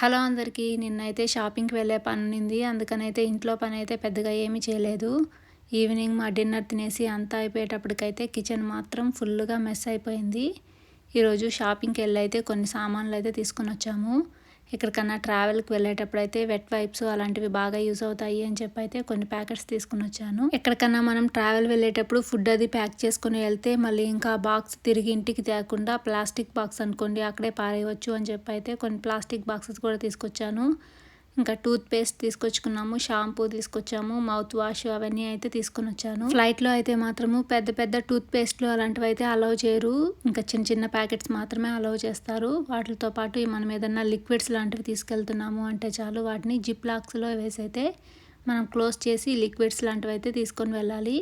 Hello అందరికీ నిన్నైతే షాపింగ్కి వెళ్ళే పని ఉంది అందుకనైతే ఇంట్లో పని అయితే పెద్దగా ఏమీ చేయలేదు. ఈవినింగ్ మా డిన్నర్ తినేసి అంతా అయిపోయేటప్పటికైతే కిచెన్ మాత్రం ఫుల్గా మెస్ అయిపోయింది. ఈరోజు షాపింగ్కి వెళ్ళి అయితే కొన్ని సామాన్లు అయితే తీసుకొని వచ్చాము ఎక్కడికన్నా ట్రావెల్కి వెళ్ళేటప్పుడు అయితే వెట్ వైప్స్ అలాంటివి బాగా యూస్ అవుతాయి అని చెప్పి అయితే కొన్ని ప్యాకెట్స్ తీసుకుని వచ్చాను. ఎక్కడికన్నా మనం ట్రావెల్ వెళ్ళేటప్పుడు ఫుడ్ అది ప్యాక్ చేసుకుని వెళ్తే మళ్ళీ ఇంకా బాక్స్ తిరిగి ఇంటికి తేకుండా ప్లాస్టిక్ బాక్స్ అనుకోండి అక్కడే పారేయవచ్చు అని చెప్పి అయితే కొన్ని ప్లాస్టిక్ బాక్సెస్ కూడా తీసుకొచ్చాను. ఇంకా టూత్ పేస్ట్ తీసుకొచ్చుకున్నాము షాంపూ తీసుకొచ్చాము మౌత్ వాష్ అవన్నీ అయితే తీసుకొని వచ్చాను. ఫ్లైట్లో అయితే మాత్రము పెద్ద పెద్ద టూత్ పేస్ట్లు అలాంటివి అయితే అలౌ చేయరు. ఇంకా చిన్న చిన్న ప్యాకెట్స్ మాత్రమే అలౌ చేస్తారు. వాటితో పాటు మనం ఏదన్నా లిక్విడ్స్ లాంటివి తీసుకెళ్తున్నాము అంటే చాలు వాటిని జిప్ లాక్స్లో వేసి అయితే మనం క్లోజ్ చేసి లిక్విడ్స్ లాంటివి అయితే తీసుకొని వెళ్ళాలి.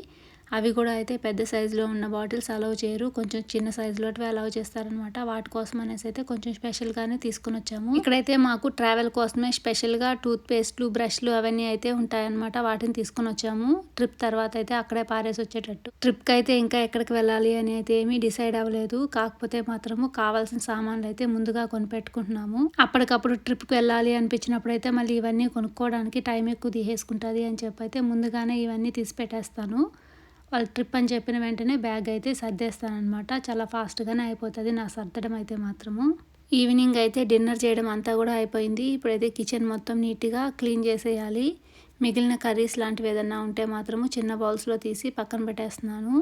అవి కూడా అయితే పెద్ద సైజులో ఉన్న బాటిల్స్ అలౌ చేయరు. కొంచెం చిన్న సైజులోటివి అలౌ చేస్తారనమాట వాటి కోసం అనేసి అయితే కొంచెం స్పెషల్గానే తీసుకుని వచ్చాము. ఇక్కడైతే మాకు ట్రావెల్ కోసమే స్పెషల్గా టూత్ పేస్ట్లు బ్రష్లు అవన్నీ అయితే ఉంటాయన్నమాట. వాటిని తీసుకుని వచ్చాము. ట్రిప్ తర్వాత అయితే అక్కడే పారేసి వచ్చేటట్టు. ట్రిప్కి అయితే ఇంకా ఎక్కడికి వెళ్ళాలి అని అయితే ఏమీ డిసైడ్ అవ్వలేదు. కాకపోతే మాత్రము కావాల్సిన సామాన్లు అయితే ముందుగా కొనిపెట్టుకుంటున్నాము. అప్పటికప్పుడు ట్రిప్కి వెళ్ళాలి అనిపించినప్పుడు అయితే మళ్ళీ ఇవన్నీ కొనుక్కోవడానికి టైం ఎక్కువ తీసేసుకుంటుంది అని చెప్పి అయితే ముందుగానే ఇవన్నీ తీసి పెట్టేస్తాను. వాళ్ళు ట్రిప్ అని చెప్పిన వెంటనే బ్యాగ్ అయితే సర్దేస్తానమాట చాలా ఫాస్ట్గానే అయిపోతుంది నా సర్దడం అయితే మాత్రము. ఈవినింగ్ అయితే డిన్నర్ చేయడం అంతా కూడా అయిపోయింది. ఇప్పుడైతే కిచెన్ మొత్తం నీట్గా క్లీన్ చేసేయాలి. మిగిలిన కర్రీస్ లాంటివి ఏదన్నా ఉంటే మాత్రము చిన్న బౌల్స్లో తీసి పక్కన పెట్టేస్తున్నాను.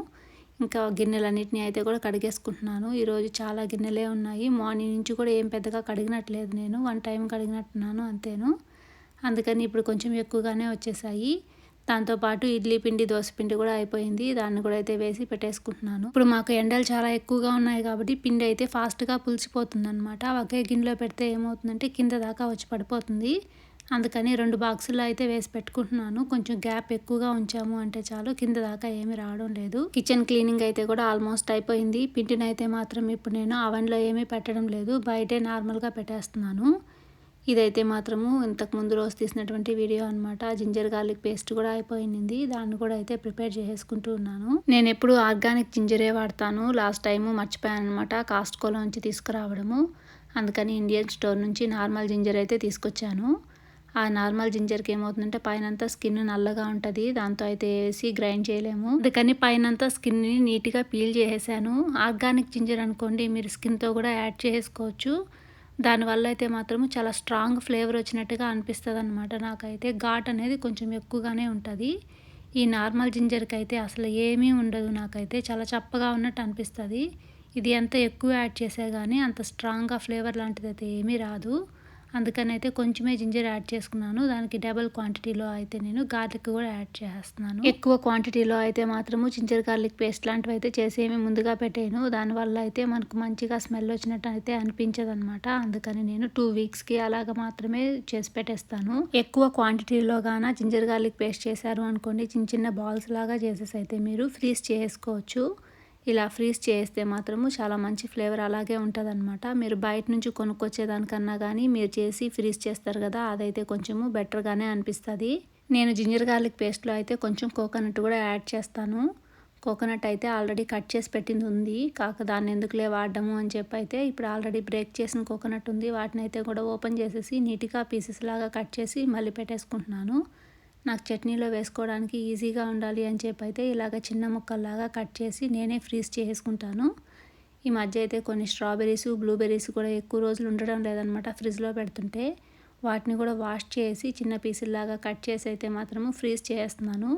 ఇంకా గిన్నెలన్నింటినీ అయితే కూడా కడిగేసుకుంటున్నాను. ఈరోజు చాలా గిన్నెలే ఉన్నాయి. మార్నింగ్ నుంచి కూడా ఏం పెద్దగా కడిగినట్లేదు నేను. వన్ టైం కడిగినట్టున్నాను అంతేను. అందుకని ఇప్పుడు కొంచెం ఎక్కువగానే వచ్చేసాయి. దాంతోపాటు ఇడ్లీ పిండి దోశ పిండి కూడా అయిపోయింది. దాన్ని కూడా అయితే వేసి పెట్టేసుకుంటున్నాను. ఇప్పుడు మాకు ఎండలు చాలా ఎక్కువగా ఉన్నాయి కాబట్టి పిండి అయితే ఫాస్ట్గా పులిసిపోతుంది అనమాట ఒకే గిన్నెలో పెడితే ఏమవుతుందంటే కింద దాకా వచ్చి పడిపోతుంది. అందుకని రెండు బాక్సుల్లో అయితే వేసి పెట్టుకుంటున్నాను. కొంచెం గ్యాప్ ఎక్కువగా ఉంచాము అంటే చాలు కింద దాకా ఏమి రావడం లేదు. కిచెన్ క్లీనింగ్ అయితే కూడా ఆల్మోస్ట్ అయిపోయింది. పిండిని అయితే మాత్రం ఇప్పుడు నేను అవన్లో ఏమీ పెట్టడం లేదు. బయటే నార్మల్గా పెట్టేస్తున్నాను. ఇదైతే మాత్రము ఇంతకు ముందు రోజు తీసినటువంటి వీడియో అనమాట జింజర్ గార్లిక్ పేస్ట్ కూడా అయిపోయింది. దాన్ని కూడా అయితే ప్రిపేర్ చేసుకుంటూ ఉన్నాను. నేను ఎప్పుడు ఆర్గానిక్ జింజరే వాడతాను. లాస్ట్ టైము మర్చిపోయాను అనమాట కాస్ట్కోలో నుంచి తీసుకురావడము. అందుకని ఇండియన్ స్టోర్ నుంచి నార్మల్ జింజర్ అయితే తీసుకొచ్చాను. ఆ నార్మల్ జింజర్కి ఏమవుతుందంటే పైనంతా స్కిన్ నల్లగా ఉంటుంది. దాంతో అయితే వేసి గ్రైండ్ చేయలేము. అందుకని పైనంతా స్కిన్ని నీట్గా పీల్ చేసేసాను. ఆర్గానిక్ జింజర్ అనుకోండి మీరు స్కిన్తో కూడా యాడ్ చేసుకోవచ్చు. దానివల్ల అయితే మాత్రం చాలా స్ట్రాంగ్ ఫ్లేవర్ వచ్చినట్టుగా అనిపిస్తుంది అనమాట నాకైతే. ఘాట్ అనేది కొంచెం ఎక్కువగానే ఉంటుంది. ఈ నార్మల్ జింజర్కి అయితే అసలు ఏమీ ఉండదు నాకైతే. చాలా చప్పగా ఉన్నట్టు అనిపిస్తుంది. ఇది ఎంత ఎక్కువ యాడ్ చేసే కానీ అంత స్ట్రాంగ్గా ఫ్లేవర్ లాంటిది అయితే ఏమీ రాదు. అందుకని అయితే కొంచెమే జింజర్ యాడ్ చేసుకున్నాను. దానికి డబల్ క్వాంటిటీలో అయితే నేను గార్లిక్ కూడా యాడ్ చేస్తున్నాను. ఎక్కువ క్వాంటిటీలో అయితే మాత్రము జింజర్ గార్లిక్ పేస్ట్ లాంటివి అయితే చేసేమి ముందుగా పెట్టాను దానివల్ల అయితే మనకు మంచిగా స్మెల్ వచ్చినట్టు అయితే అనిపించదు అనమాట అందుకని నేను టూ వీక్స్కి అలాగ మాత్రమే చేసి పెట్టేస్తాను. ఎక్కువ క్వాంటిటీలో గాన జింజర్ గార్లిక్ పేస్ట్ చేశారు అనుకోండి చిన్న చిన్న బాల్స్ లాగా చేసేసి అయితే మీరు ఫ్రీజ్ చేసుకోవచ్చు. ఇలా ఫ్రీజ్ చేస్తే మాత్రము చాలా మంచి ఫ్లేవర్ అలాగే ఉంటుందన్నమాట. మీరు బయట నుంచి కొనుక్కొచ్చేదానికన్నా కానీ మీరు చేసి ఫ్రీజ్ చేస్తారు కదా అదైతే కొంచెము బెటర్గానే అనిపిస్తుంది. నేను జింజర్ గార్లిక్ పేస్ట్లో అయితే కొంచెం కోకోనట్ కూడా యాడ్ చేస్తాను. కోకోనట్ అయితే ఆల్రెడీ కట్ చేసి పెట్టింది ఉంది. కాక దాన్ని ఎందుకులే వాడము అని చెప్పి అయితే ఇప్పుడు ఆల్రెడీ బ్రేక్ చేసిన కోకోనట్ ఉంది. వాటిని అయితే కూడా ఓపెన్ చేసేసి నీట్గా పీసెస్ లాగా కట్ చేసి మళ్ళీ పెట్టేసుకుంటున్నాను. నాకు చట్నీలో వేసుకోవడానికి ఈజీగా ఉండాలి అని చెప్పి అయితే ఇలాగ చిన్న ముక్కల్లాగా కట్ చేసి నేనే ఫ్రీజ్ చేసుకుంటాను. ఈ మధ్య అయితే కొన్ని స్ట్రాబెర్రీస్ బ్లూబెర్రీస్ కూడా ఎక్కువ రోజులు ఉండడం లేదనమాట ఫ్రిడ్జ్లో పెడుతుంటే. వాటిని కూడా వాష్ చేసి చిన్న పీసుల్లాగా కట్ చేసి అయితే మాత్రము ఫ్రీజ్ చేస్తున్నాను.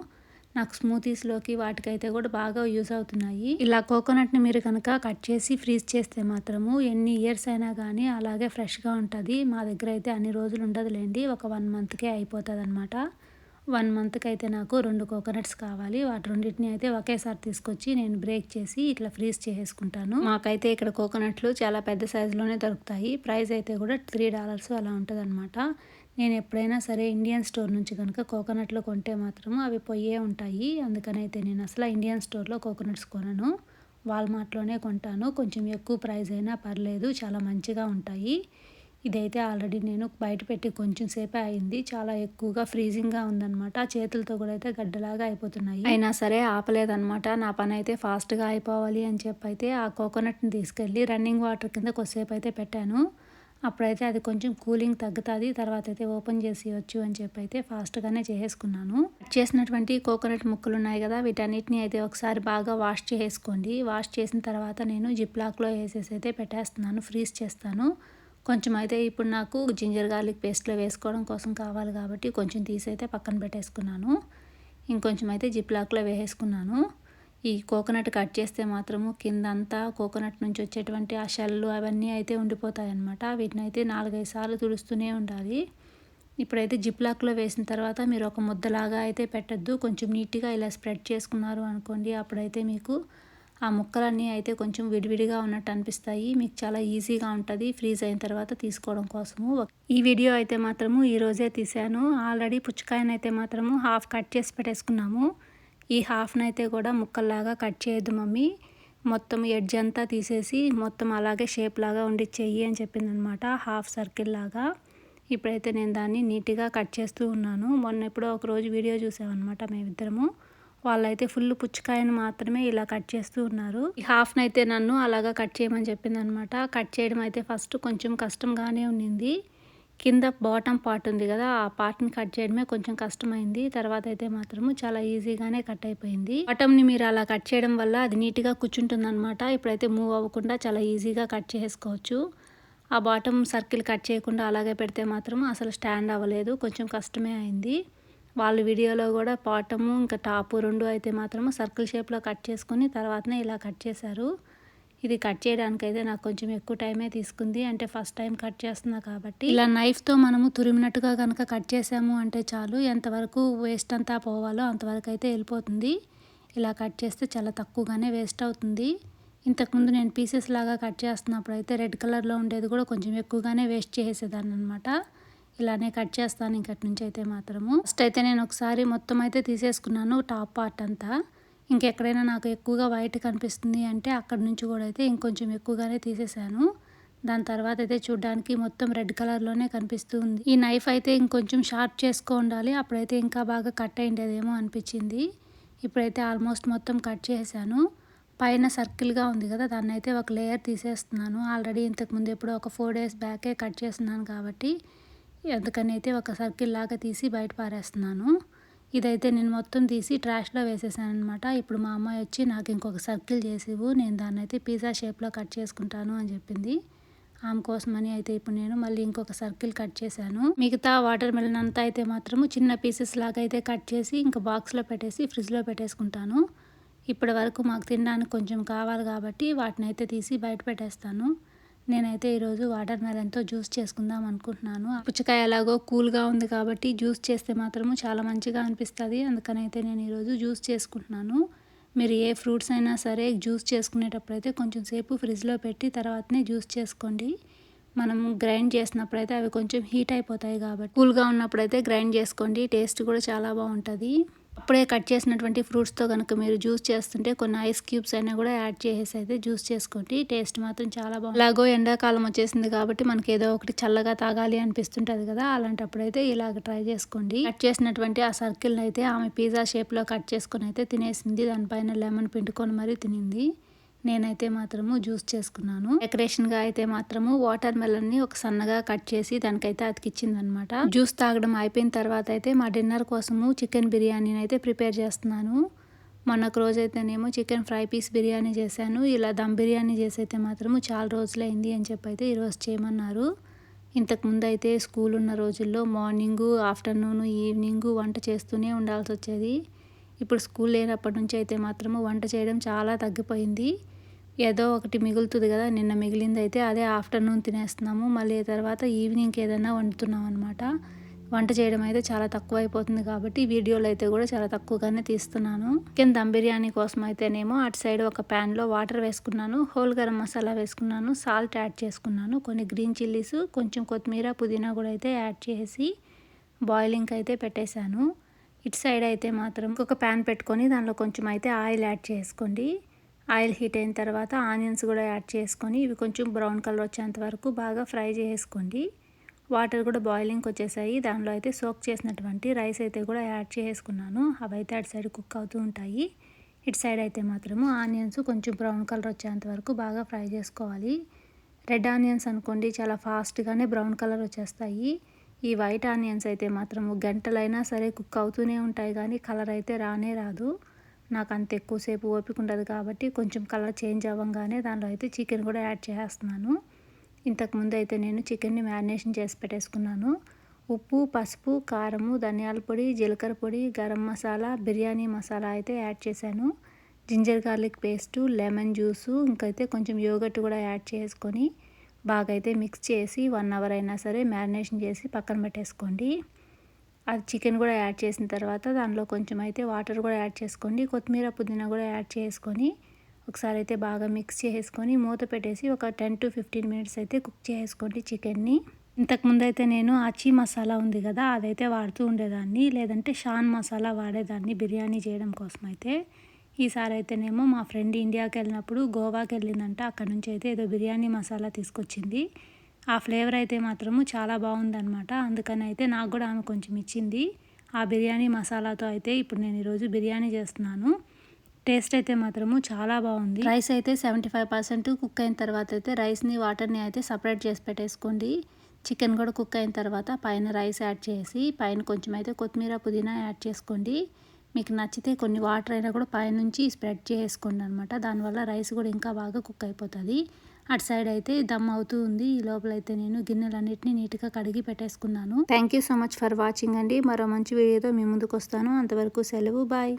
నాకు స్మూతీస్లోకి వాటికైతే కూడా బాగా యూస్ అవుతున్నాయి. ఇలా కోకోనట్ని మీరు కనుక కట్ చేసి ఫ్రీజ్ చేస్తే మాత్రము ఎన్ని ఇయర్స్ అయినా కానీ అలాగే ఫ్రెష్గా ఉంటుంది. మా దగ్గర అయితే అన్ని రోజులు ఉండదులేండి. ఒక వన్ మంత్కే అయిపోతుంది అనమాట వన్ మంత్కి అయితే నాకు రెండు కోకోనట్స్ కావాలి. వాటి రెండింటిని అయితే ఒకేసారి తీసుకొచ్చి నేను బ్రేక్ చేసి ఇట్లా ఫ్రీజ్ చేసుకుంటాను మాకైతే ఇక్కడ కోకోనట్లు చాలా పెద్ద సైజులోనే దొరుకుతాయి. ప్రైస్ అయితే కూడా త్రీ డాలర్స్ అలా ఉంటుంది అనమాట నేను ఎప్పుడైనా సరే ఇండియన్ స్టోర్ నుంచి కనుక కోకోనట్లు కొంటే మాత్రం అవి పొయ్యే ఉంటాయి. అందుకని అయితే నేను అసలు ఇండియన్ స్టోర్లో కోకోనట్స్ కొనను. వాల్మార్ట్లోనే కొంటాను. కొంచెం ఎక్కువ ప్రైస్ అయినా పర్లేదు. చాలా మంచిగా ఉంటాయి. ఇదైతే ఆల్రెడీ నేను బయట పెట్టి కొంచెం సేపే అయింది. చాలా ఎక్కువగా ఫ్రీజింగ్గా ఉందనమాట చేతులతో కూడా అయితే గడ్డలాగా అయిపోతున్నాయి. అయినా సరే ఆపలేదనమాట నా పని అయితే ఫాస్ట్గా అయిపోవాలి అని చెప్పి అయితే ఆ కోకోనట్ని తీసుకెళ్ళి రన్నింగ్ వాటర్ కింద కొద్దిసేపు అయితే పెట్టాను. అప్పుడైతే అది కొంచెం కూలింగ్ తగ్గుతుంది. తర్వాత అయితే ఓపెన్ చేసేయచ్చు అని చెప్పి అయితే ఫాస్ట్గానే చేసేసుకున్నాను. చేసినటువంటి కోకోనట్ ముక్కలు ఉన్నాయి కదా వీటన్నిటిని అయితే ఒకసారి బాగా వాష్ చేసుకోండి. వాష్ చేసిన తర్వాత నేను జిప్ లాక్లో వేసేసి అయితే పెట్టేస్తున్నాను. ఫ్రీజ్ చేస్తాను. కొంచెం అయితే ఇప్పుడు నాకు జింజర్ గార్లిక్ పేస్ట్లో వేసుకోవడం కోసం కావాలి కాబట్టి కొంచెం తీసి అయితే పక్కన పెట్టేసుకున్నాను. ఇంకొంచెం అయితే జిప్ లాక్లో వేసేసుకున్నాను. ఈ కోకోనట్ కట్ చేస్తే మాత్రము కిందంతా కోకోనట్ నుంచి వచ్చేటువంటి ఆ షెల్లు అవన్నీ అయితే ఉండిపోతాయి అన్నమాట వీటిని అయితే నాలుగైదు సార్లు తుడుస్తూనే ఉండాలి. ఇప్పుడైతే జిప్లాక్లో వేసిన తర్వాత మీరు ఒక ముద్దలాగా అయితే పెట్టద్దు. కొంచెం నీట్గా ఇలా స్ప్రెడ్ చేసుకున్నారు అనుకోండి అప్పుడైతే మీకు ఆ ముక్కలన్నీ అయితే కొంచెం విడివిడిగా ఉన్నట్టు అనిపిస్తాయి. మీకు చాలా ఈజీగా ఉంటుంది. ఫ్రీజ్ అయిన తర్వాత తీసుకోవడం కోసము. ఈ వీడియో అయితే మాత్రము ఈరోజే తీసాను ఆల్రెడీ పుచ్చకాయనైతే మాత్రము హాఫ్ కట్ చేసి పెట్టేసుకున్నాము. ఈ హాఫ్నైతే అయితే కూడా ముక్కల్లాగా కట్ చేయొద్దు మమ్మీ. మొత్తం ఎడ్జ్ అంతా తీసేసి మొత్తం అలాగే షేప్ లాగా ఉండి చెయ్యి అని చెప్పింది అనమాట హాఫ్ సర్కిల్ లాగా. ఇప్పుడైతే నేను దాన్ని నీట్గా కట్ చేస్తూ ఉన్నాను. మొన్న ఎప్పుడో ఒకరోజు వీడియో చూసామన్నమాట మేమిద్దరము. వాళ్ళైతే ఫుల్ పుచ్చకాయను మాత్రమే ఇలా కట్ చేస్తూ ఉన్నారు. ఈ హాఫ్ని అయితే నన్ను అలాగా కట్ చేయమని చెప్పింది అనమాట కట్ చేయడం అయితే ఫస్ట్ కొంచెం కష్టంగానే ఉండింది కింద బాటమ్ పార్ట్ ఉంది కదా ఆ పార్ట్ని కట్ చేయడమే కొంచెం కష్టమైంది. తర్వాత అయితే మాత్రము చాలా ఈజీగానే కట్ అయిపోయింది. బాటమ్ని మీరు అలా కట్ చేయడం వల్ల అది నీట్గా కూర్చుంటుంది అనమాట ఇప్పుడైతే మూవ్ అవ్వకుండా చాలా ఈజీగా కట్ చేసుకోవచ్చు ఆ బాటమ్ సర్కిల్ కట్ చేయకుండా అలాగే పెడితే మాత్రం అసలు స్టాండ్ అవ్వలేదు. కొంచెం కష్టమే అయింది. వాళ్ళ వీడియోలో కూడా బాటము ఇంకా టాపు రెండు అయితే మాత్రము సర్కిల్ షేప్లో కట్ చేసుకుని తర్వాతనే ఇలా కట్ చేశారు. ఇది కట్ చేయడానికైతే నాకు కొంచెం ఎక్కువ టైమే తీసుకుంది. అంటే ఫస్ట్ టైం కట్ చేస్తున్నా కాబట్టి. ఇలా నైఫ్తో మనము తురిమినట్టుగా కనుక కట్ చేసాము అంటే చాలు. ఎంతవరకు వేస్ట్ అంతా పోవాలో అంతవరకు అయితే వెళ్ళిపోతుంది. ఇలా కట్ చేస్తే చాలా తక్కువగానే వేస్ట్ అవుతుంది. ఇంతకుముందు నేను పీసెస్ లాగా కట్ చేస్తున్నప్పుడు అయితే రెడ్ కలర్లో ఉండేది కూడా కొంచెం ఎక్కువగానే వేస్ట్ చేసేదాన్ని అనమాట ఇలానే కట్ చేస్తాను ఇంకటి నుంచి అయితే మాత్రము. ఫస్ట్ అయితే నేను ఒకసారి మొత్తం అయితే తీసేసుకున్నాను టాప్ పార్ట్ అంతా. ఇంకెక్కడైనా నాకు ఎక్కువగా వైట్ కనిపిస్తుంది అంటే అక్కడ నుంచి కూడా అయితే ఇంకొంచెం ఎక్కువగానే తీసేసాను. దాని తర్వాత అయితే చూడ్డానికి మొత్తం రెడ్ కలర్లోనే కనిపిస్తూ ఉంది. ఈ నైఫ్ అయితే ఇంకొంచెం షార్ప్ చేసుకో ఉండాలి. అప్పుడైతే ఇంకా బాగా కట్ అయిండేదేమో అనిపించింది ఇప్పుడైతే ఆల్మోస్ట్ మొత్తం కట్ చేశాను పైన సర్కిల్గా ఉంది కదా దాన్ని అయితే ఒక లేయర్ తీసేస్తున్నాను. ఆల్రెడీ ఇంతకుముందు ఎప్పుడో ఒక ఫోర్ డేస్ బ్యాకే కట్ చేస్తున్నాను కాబట్టి అందుకని అయితే ఒక సర్కిల్ లాగా తీసి బయట పారేస్తున్నాను. ఇదైతే నేను మొత్తం తీసి ట్రాష్లో వేసేసాను అనమాట ఇప్పుడు మా అమ్మాయి వచ్చి నాకు ఇంకొక సర్కిల్ చేసివు నేను దాన్ని అయితే పిజ్జా షేప్లో కట్ చేసుకుంటాను అని చెప్పింది. ఆమె కోసమని అయితే ఇప్పుడు నేను మళ్ళీ ఇంకొక సర్కిల్ కట్ చేశాను. మిగతా వాటర్ మెలన్ అంతా అయితే మాత్రము చిన్న పీసెస్ లాగా అయితే కట్ చేసి ఇంకా బాక్స్లో పెట్టేసి ఫ్రిడ్జ్లో పెట్టేసుకుంటాను. ఇప్పటి వరకు మాకు తినడానికి కొంచెం కావాలి కాబట్టి వాటిని అయితే తీసి బయట పెట్టేస్తాను. నేనైతే ఈరోజు వాటర్ మెలన్తో జ్యూస్ చేసుకుందాం అనుకుంటున్నాను. పుచ్చకాయ ఎలాగో కూల్గా ఉంది కాబట్టి జ్యూస్ చేస్తే మాత్రము చాలా మంచిగా అనిపిస్తుంది. అందుకని అయితే నేను ఈరోజు జ్యూస్ చేసుకుంటున్నాను. మీరు ఏ ఫ్రూట్స్ అయినా సరే జ్యూస్ చేసుకునేటప్పుడు అయితే కొంచెం సేపు ఫ్రిడ్జ్లో పెట్టి తర్వాతనే జ్యూస్ చేసుకోండి. మనం గ్రైండ్ చేసినప్పుడు అయితే అవి కొంచెం హీట్ అయిపోతాయి కాబట్టి కూల్గా ఉన్నప్పుడు అయితే గ్రైండ్ చేసుకోండి. టేస్ట్ కూడా చాలా బాగుంటుంది. అప్పుడే కట్ చేసినటువంటి ఫ్రూట్స్తో కనుక మీరు జ్యూస్ చేస్తుంటే కొన్ని ఐస్ క్యూబ్స్ అయినా కూడా యాడ్ చేసేసి అయితే జ్యూస్ చేసుకోండి. టేస్ట్ మాత్రం చాలా బాగుంది అలాగో ఎండాకాలం వచ్చేసింది కాబట్టి మనకి ఏదో ఒకటి చల్లగా తాగాలి అనిపిస్తుంటుంది కదా అలాంటప్పుడు అయితే ఇలాగ ట్రై చేసుకోండి. కట్ చేసినటువంటి ఆ సర్కిల్ని అయితే ఆమె పిజ్జా షేప్లో కట్ చేసుకొని అయితే తినేసింది. దానిపైన లెమన్ పిండుకొని మరీ తినింది. నేనైతే మాత్రము జ్యూస్ చేసుకున్నాను. డెకరేషన్గా అయితే మాత్రము వాటర్ మెలన్ని ఒక సన్నగా కట్ చేసి దానికైతే అతికిచ్చింది అనమాట జ్యూస్ తాగడం అయిపోయిన తర్వాత అయితే మా డిన్నర్ కోసము చికెన్ బిర్యానీని అయితే ప్రిపేర్ చేస్తున్నాను. మొన్నొక రోజు అయితేనేమో చికెన్ ఫ్రై పీస్ బిర్యానీ చేశాను. ఇలా దమ్ బిర్యానీ చేసి అయితే మాత్రము చాలా రోజులైంది అని చెప్పి అయితే ఈరోజు చేయమన్నారు. ఇంతకుముందు అయితే స్కూల్ ఉన్న రోజుల్లో మార్నింగు ఆఫ్టర్నూన్ ఈవినింగ్ వంట చేస్తూనే ఉండాల్సి వచ్చేది ఇప్పుడు స్కూల్ లేనప్పటి నుంచి అయితే మాత్రము వంట చేయడం చాలా తగ్గిపోయింది. ఏదో ఒకటి మిగులుతుంది కదా నిన్న మిగిలింది అయితే అదే ఆఫ్టర్నూన్ తినేస్తున్నాము మళ్ళీ తర్వాత ఈవినింగ్కి ఏదైనా వండుతున్నాం అనమాట వంట చేయడం అయితే చాలా తక్కువ అయిపోతుంది కాబట్టి వీడియోలు అయితే కూడా చాలా తక్కువగానే తీస్తున్నాను. చికెన్ దమ్ బిర్యానీ కోసం అయితేనేమో అటు సైడ్ ఒక ప్యాన్లో వాటర్ వేసుకున్నాను హోల్ గరం మసాలా వేసుకున్నాను సాల్ట్ యాడ్ చేసుకున్నాను కొన్ని గ్రీన్ చిల్లీస్ కొంచెం కొత్తిమీర పుదీనా కూడా అయితే యాడ్ చేసి బాయిలింగ్కి అయితే పెట్టేశాను. ఇటు సైడ్ అయితే మాత్రం ఒక ప్యాన్ పెట్టుకొని దానిలో కొంచెం అయితే ఆయిల్ యాడ్ చేసుకోండి. ఆయిల్ హీట్ అయిన తర్వాత ఆనియన్స్ కూడా యాడ్ చేసుకొని ఇవి కొంచెం బ్రౌన్ కలర్ వచ్చేంత వరకు బాగా ఫ్రై చేసుకోండి. వాటర్ కూడా బాయిలింగ్కి వచ్చేసాయి. దానిలో అయితే సోక్ చేసినటువంటి రైస్ అయితే కూడా యాడ్ చేసుకున్నాను. అవి అయితే అటు సైడ్ కుక్ అవుతూ ఉంటాయి. ఇటు సైడ్ అయితే మాత్రము ఆనియన్స్ కొంచెం బ్రౌన్ కలర్ వచ్చేంత వరకు బాగా ఫ్రై చేసుకోవాలి. రెడ్ ఆనియన్స్ అనుకోండి చాలా ఫాస్ట్గానే బ్రౌన్ కలర్ వచ్చేస్తాయి. ఈ వైట్ ఆనియన్స్ అయితే మాత్రము గంటలైనా సరే కుక్ అవుతూనే ఉంటాయి కానీ కలర్ అయితే రానే రాదు. నాకు అంత ఎక్కువసేపు ఓపిక ఉండదు కాబట్టి కొంచెం కలర్ చేంజ్ అవ్వగానే దానిలో అయితే చికెన్ కూడా యాడ్ చేస్తున్నాను ఇంతకుముందు అయితే నేను చికెన్ని మ్యారినేషన్ చేసి పెట్టేసుకున్నాను. ఉప్పు పసుపు కారము ధనియాల పొడి జీలకర్ర పొడి గరం మసాలా బిర్యానీ మసాలా అయితే యాడ్ చేశాను. Ginger garlic paste lemon juice ఇంకైతే కొంచెం యోగట్ కూడా యాడ్ చేసుకొని బాగా అయితే మిక్స్ చేసి వన్ అవర్ అయినా సరే మ్యారినేషన్ చేసి పక్కన పెట్టేసుకోండి. అది చికెన్ కూడా యాడ్ చేసిన తర్వాత దానిలో కొంచెం అయితే వాటర్ కూడా యాడ్ చేసుకోండి. కొత్తిమీర పుదీనా కూడా యాడ్ చేసుకొని ఒకసారి అయితే బాగా మిక్స్ చేసుకొని మూత పెట్టేసి ఒక టెన్ టు ఫిఫ్టీన్ మినిట్స్ అయితే కుక్ చేసుకోండి చికెన్ని ఇంతకుముందు అయితే నేను అచీ మసాలా ఉంది కదా అదైతే వాడుతూ ఉండేదాన్ని. లేదంటే షాన్ మసాలా వాడేదాన్ని బిర్యానీ చేయడం కోసం అయితే. ఈసారి అయితేనేమో మా ఫ్రెండ్ ఇండియాకి వెళ్ళినప్పుడు గోవాకి వెళ్ళిందంట అక్కడ నుంచి అయితే ఏదో బిర్యానీ మసాలా తీసుకొచ్చింది. ఆ ఫ్లేవర్ అయితే మాత్రము చాలా బాగుందనమాట అందుకని అయితే నాకు కూడా ఆమె కొంచెం ఇచ్చింది. ఆ బిర్యానీ మసాలాతో అయితే ఇప్పుడు నేను ఈరోజు బిర్యానీ చేస్తున్నాను. టేస్ట్ అయితే మాత్రము చాలా బాగుంది. రైస్ అయితే సెవెంటీ ఫైవ్ పర్సెంట్ కుక్ అయిన తర్వాత అయితే రైస్ని వాటర్ని అయితే సపరేట్ చేసి పెట్టేసుకోండి. చికెన్ కూడా కుక్ అయిన తర్వాత పైన రైస్ యాడ్ చేసి పైన కొంచెం అయితే కొత్తిమీర పుదీనా యాడ్ చేసుకోండి. మీకు నచ్చితే కొన్ని వాటర్ అయినా కూడా పైనుంచి స్ప్రెడ్ చేసుకోండి అనమాట దానివల్ల రైస్ కూడా ఇంకా బాగా కుక్ అయిపోతుంది. అటు సైడ్ అయితే దమ్ అవుతూ ఉంది. ఈ లోపల అయితే నేను గిన్నెలన్నింటినీ నీట్గా కడిగి పెట్టేసుకున్నాను. Thank you so much for watching అండి. మరో మంచి వీడియోతో మీ ముందుకు వస్తాను అంతవరకు సెలవు. బాయ్